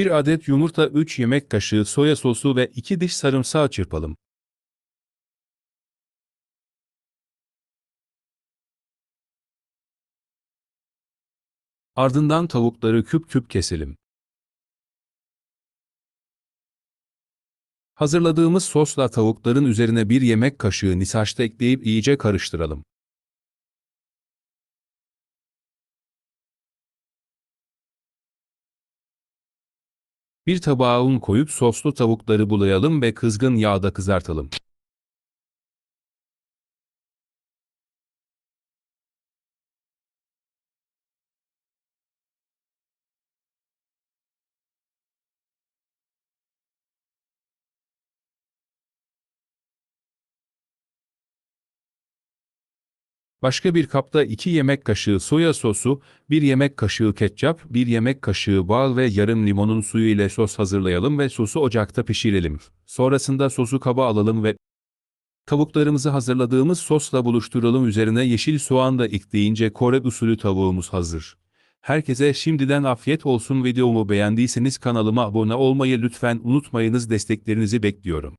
1 adet yumurta 3 yemek kaşığı soya sosu ve 2 diş sarımsağı çırpalım. Ardından tavukları küp küp keselim. Hazırladığımız sosla tavukların üzerine bir yemek kaşığı nişasta ekleyip iyice karıştıralım. Bir tabağa un koyup soslu tavukları bulayalım ve kızgın yağda kızartalım. Başka bir kapta 2 yemek kaşığı soya sosu, 1 yemek kaşığı ketçap, 1 yemek kaşığı bal ve yarım limonun suyu ile sos hazırlayalım ve sosu ocakta pişirelim. Sonrasında sosu kaba alalım ve tavuklarımızı hazırladığımız sosla buluşturalım. Üzerine yeşil soğan da ekleyince Kore usulü tavuğumuz hazır. Herkese şimdiden afiyet olsun videomu beğendiyseniz kanalıma abone olmayı lütfen unutmayınız desteklerinizi bekliyorum.